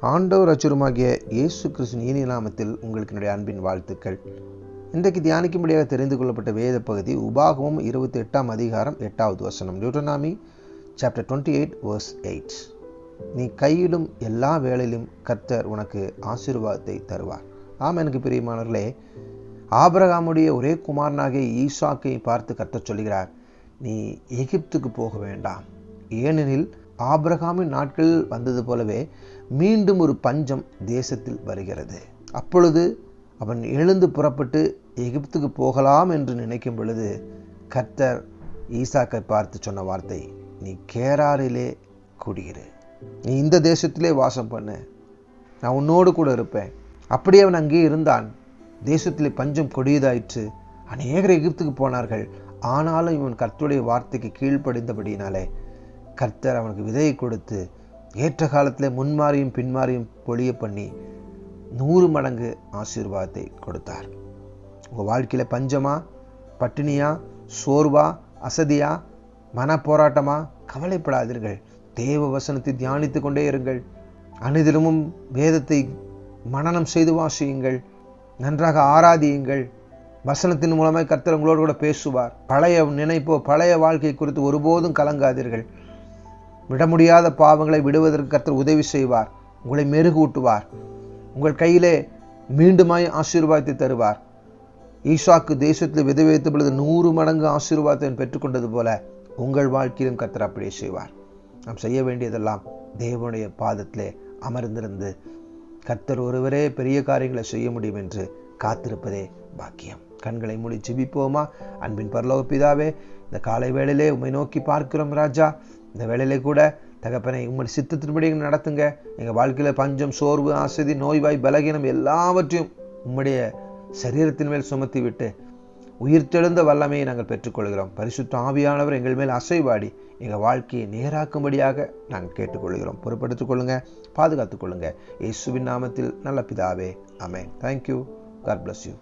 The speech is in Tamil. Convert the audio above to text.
ஆண்டவர் அச்சுரமாகிய இயேசு கிறிஸ்துவின் இனி நாமத்தில் உங்களுக்கு என்னுடைய அன்பின் வாழ்த்துக்கள். இன்றைக்கு தியானிக்கும்படியாக தெரிந்து கொள்ளப்பட்ட வேத பகுதி உபாகமும் இருபத்தி எட்டாம் அதிகாரம் எட்டாவது வசனம் நியூட்டனாமி chapter twenty eight verse eight நீ கையிடும் எல்லா வேளையிலும் கர்த்தர் உனக்கு ஆசீர்வாதத்தை தருவார். ஆம் எனக்கு பிரியமானவர்களே ஆபரகாமுடைய ஒரே குமாரனாகிய ஈசாக்கை பார்த்து கர்த்தர் சொல்கிறார் நீ எகிப்துக்கு போக வேண்டாம். ஏனெனில் ஆபிரகாமின் நாட்கள் வந்தது போலவே மீண்டும் ஒரு பஞ்சம் தேசத்தில் வருகிறது. அப்பொழுது அவன் எழுந்து புறப்பட்டு எகிப்துக்கு போகலாம் என்று நினைக்கும் பொழுது கர்த்தர் ஈசாக்கை பார்த்து சொன்ன வார்த்தை நீ கேராரிலே குடியிரு. நீ இந்த தேசத்திலே வாசம் பண்ணு. நான் உன்னோடு கூட இருப்பேன். அப்படியே அவன் அங்கே இருந்தான். தேசத்திலே பஞ்சம் கொடியதாயிற்று. அநேகர் எகிப்துக்கு போனார்கள். ஆனாலும் இவன் கர்த்துடைய வார்த்தைக்கு கீழ்ப்படிந்தபடியினாலே கர்த்தர் அவனுக்கு விதையை கொடுத்து ஏற்ற காலத்தில் முன்மாறியும் பின்மாறியும் பொழிய பண்ணி நூறு மடங்கு ஆசீர்வாதத்தை கொடுத்தார். உங்கள் வாழ்க்கையில் பஞ்சமா பட்டினியா சோர்வா அசதியா மன போராட்டமா கவலைப்படாதீர்கள். தேவ வசனத்தை தியானித்து கொண்டே இருங்கள். அனுதினமும் வேதத்தை மனனம் செய்து வாசியுங்கள். நன்றாக ஆராதியுங்கள். வசனத்தின் மூலமாக கர்த்தர் உங்களோடு கூட பேசுவார். பழைய நினைப்போ பழைய வாழ்க்கை குறித்து ஒருபோதும் கலங்காதீர்கள். விட முடியாத பாவங்களை விடுவதற்கு கர்த்தர் உதவி செய்வார். உங்களை மெருகூட்டுவார். உங்கள் கையிலே மீண்டுமாய் ஆசீர்வாதத்தை தருவார். ஈசாக்கு தேசத்தில் விதை வைத்த பொழுது நூறு மடங்கு ஆசீர்வாதத்தை பெற்றுக்கொண்டது போல உங்கள் வாழ்க்கையிலும் கர்த்தர் அப்படியே செய்வார். நாம் செய்ய வேண்டியதெல்லாம் தேவனுடைய பாதத்திலே அமர்ந்திருந்து கர்த்தர் ஒருவரே பெரிய காரியங்களை செய்ய முடியும் என்று காத்திருப்பதே பாக்கியம். கண்களை மூடி ஜிபிப்போமா? அன்பின் பரலோக பிதாவே இந்த காலை வேளையிலே உம்மை நோக்கி பார்க்கிறோம் ராஜா. இந்த வேளையிலே கூட தகப்பனை உங்கள் சித்தத்தின்படி நடத்துங்க. எங்கள் வாழ்க்கையில் பஞ்சம் சோர்வு அசதி நோய்வாய் பலகீனம் எல்லாவற்றையும் உம்முடைய சரீரத்தின் மேல் சுமத்தி விட்டு உயிர்த்தெழுந்த வல்லமையை நாங்கள் பெற்றுக்கொள்கிறோம். பரிசுத்த ஆவியானவர் எங்கள் மேல் அசைவாடி எங்கள் வாழ்க்கையை நேராக்கும்படியாக நாங்கள் கேட்டுக்கொள்கிறோம். பொறுப்படுத்திக் கொள்ளுங்க பாதுகாத்துக்கொள்ளுங்கள் இயேசுவின் நாமத்தில் நல்ல பிதாவே amen thank you God bless you